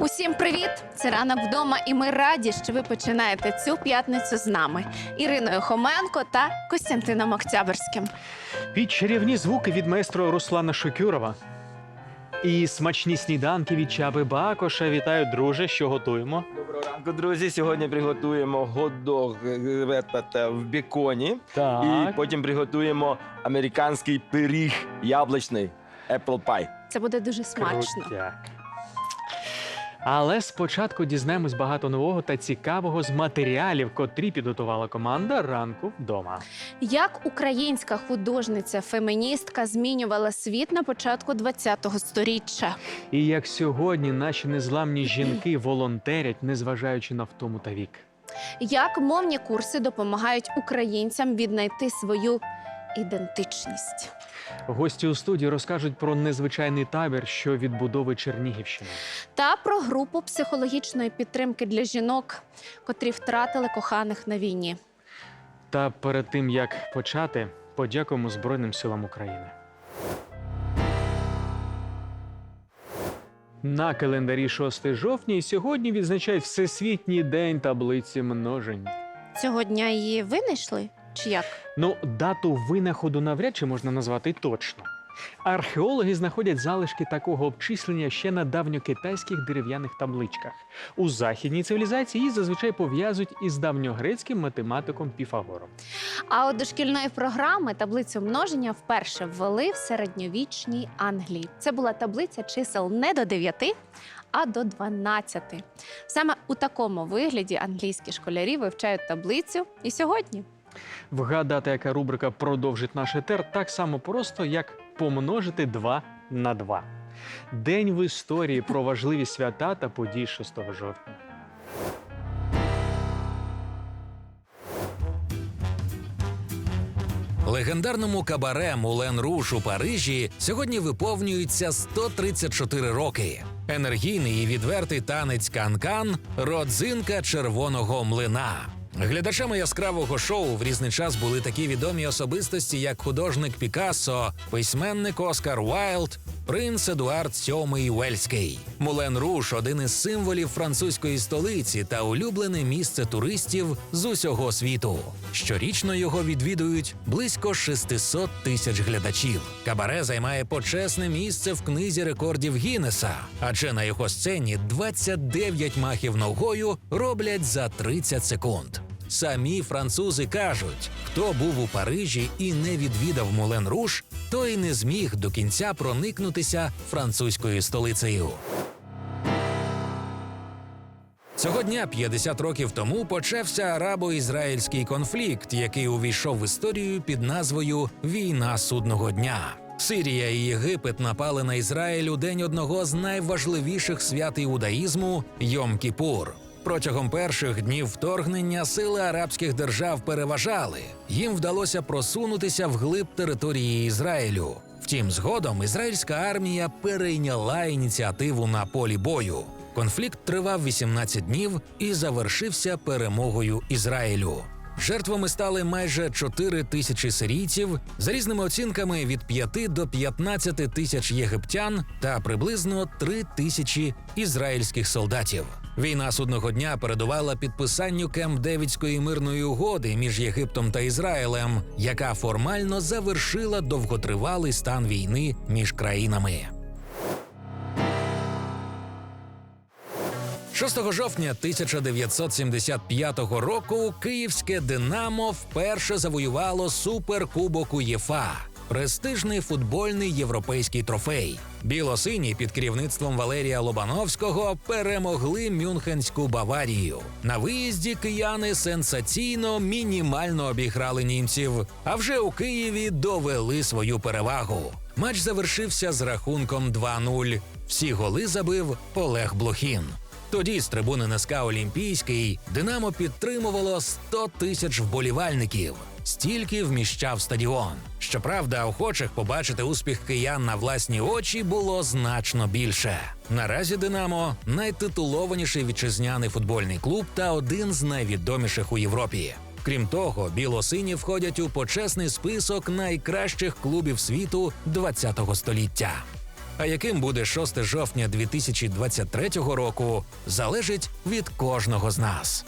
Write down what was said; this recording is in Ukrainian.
Усім привіт! Це ранок вдома, і ми раді, що ви починаєте цю п'ятницю з нами Іриною Хоменко та Костянтином Октябрським. Під чарівні звуки від майстра Руслана Шокюрова. І смачні сніданки від Чаби Бакоша. Вітаю, друже, що готуємо. Доброго ранку, друзі. Сьогодні приготуємо гот-дог е, в беконі. Так. І потім приготуємо американський пиріг яблучний apple pie. Це буде дуже смачно. Крутяк. Але спочатку дізнаємось багато нового та цікавого з матеріалів, котрі підготувала команда ранку вдома. Як українська художниця-феміністка змінювала світ на початку ХХ століття? І як сьогодні наші незламні жінки волонтерять, незважаючи на втому та вік. Як мовні курси допомагають українцям віднайти свою ідентичність? Гості у студії розкажуть про незвичайний табір, що відбудови Чернігівщини. Та про групу психологічної підтримки для жінок, котрі втратили коханих на війні. Та перед тим як почати, подякуємо Збройним силам України. На календарі 6 жовтня і сьогодні відзначають Всесвітній день таблиці множень. Цього дня її винайшли? Чи як? Ну, дату винаходу навряд чи можна назвати точно. Археологи знаходять залишки такого обчислення ще на давньокитайських дерев'яних табличках. У західній цивілізації її зазвичай пов'язують із давньогрецьким математиком Піфагором. А от до шкільної програми таблицю множення вперше ввели в середньовічній Англії. Це була таблиця чисел не до 9, а до 12. Саме у такому вигляді англійські школярі вивчають таблицю і сьогодні. Вгадати, яка рубрика продовжить наш етер, так само просто, як помножити 2 на 2. День в історії про важливі свята та події 6 жовтня. Легендарному кабаре Мулен Руш у Парижі сьогодні виповнюється 134 роки. Енергійний і відвертий танець канкан родзинка червоного млина. Глядачами яскравого шоу в різний час були такі відомі особистості, як художник Пікассо, письменник Оскар Уайлд, принц Едуард VII Уельський. Мулен Руш один із символів французької столиці та улюблене місце туристів з усього світу. Щорічно його відвідують близько 600 тисяч глядачів. Кабаре займає почесне місце в книзі рекордів Гіннеса, адже на його сцені 29 махів ногою роблять за 30 секунд. Самі французи кажуть, хто був у Парижі і не відвідав Мулен Руш, той не зміг до кінця проникнутися французькою столицею. Цього дня 50 років тому почався арабо-ізраїльський конфлікт, який увійшов в історію під назвою Війна судного дня. Сирія і Єгипет напали на Ізраїль у день одного з найважливіших свят іудаїзму Йом-Кіпур. Протягом перших днів вторгнення сили арабських держав переважали. Їм вдалося просунутися вглиб території Ізраїлю. Втім, згодом ізраїльська армія перейняла ініціативу на полі бою. Конфлікт тривав 18 днів і завершився перемогою Ізраїлю. Жертвами стали майже 4 тисячі сирійців, за різними оцінками від 5 до 15 тисяч єгиптян та приблизно 3 тисячі ізраїльських солдатів. Війна судного дня передувала підписанню Кемп Девідської мирної угоди між Єгиптом та Ізраїлем, яка формально завершила довготривалий стан війни між країнами. 6 жовтня 1975 року київське Динамо вперше завоювало суперкубок УЄФА. Престижний футбольний європейський трофей. Білосині під керівництвом Валерія Лобановського перемогли Мюнхенську Баварію. На виїзді кияни сенсаційно мінімально обіграли німців, а вже у Києві довели свою перевагу. Матч завершився з рахунком 2-0. Всі голи забив Олег Блохін. Тоді з трибуни НСК Олімпійський Динамо підтримувало 100 тисяч вболівальників. Стільки вміщав стадіон. Щоправда, охочих побачити успіх киян на власні очі було значно більше. Наразі Динамо найтитулованіший вітчизняний футбольний клуб та один з найвідоміших у Європі. Крім того, білосині входять у почесний список найкращих клубів світу ХХ століття. А яким буде 6 жовтня 2023 року, залежить від кожного з нас.